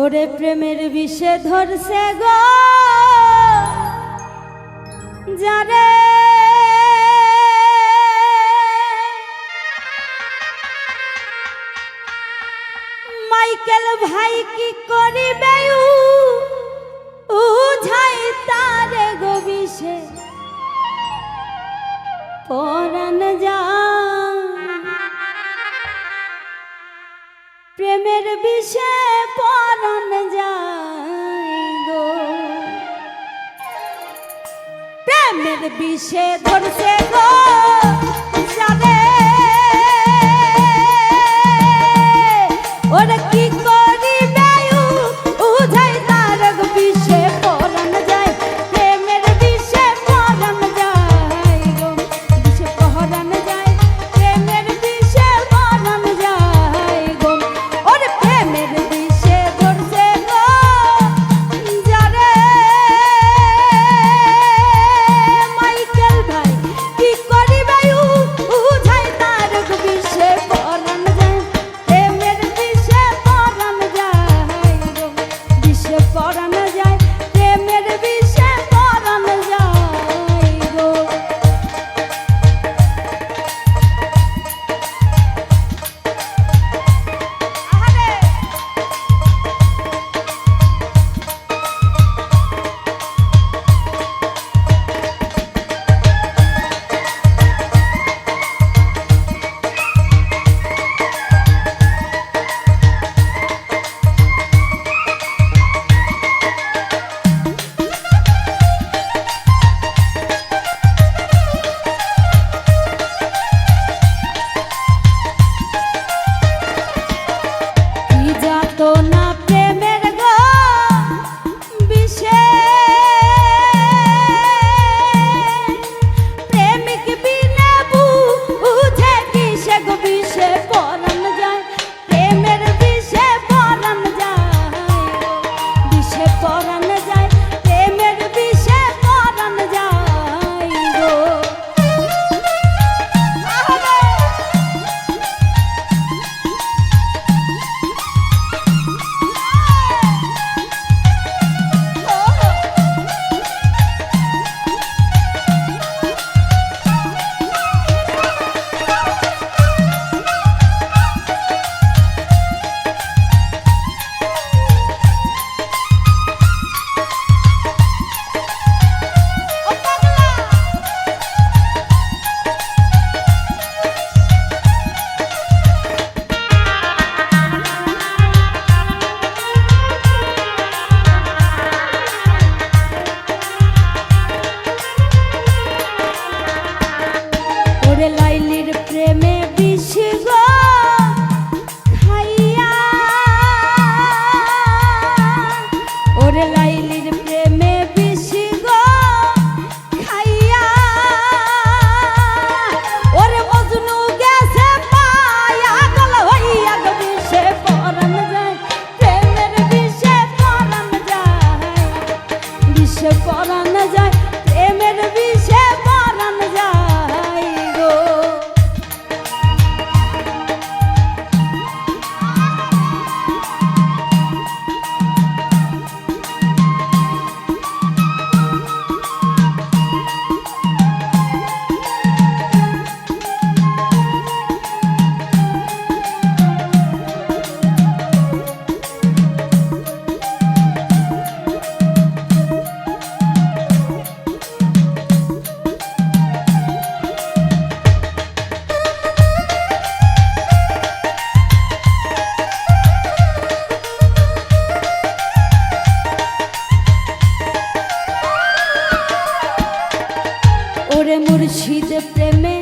ওরে প্রেমের বিষে ধরছে গো। যারে মাইকেল ভাই কি করিবে উঝাই তারে গো বিষে। পরাণ যা। প্রেমের বিষয় প্রেমের বিষে ধরছে গো ওরা কি ওরে মুর্শিদ প্রেমে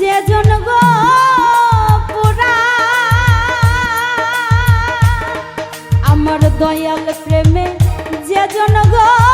যে জন গো আমার দয়াল প্রেমে যে জন গো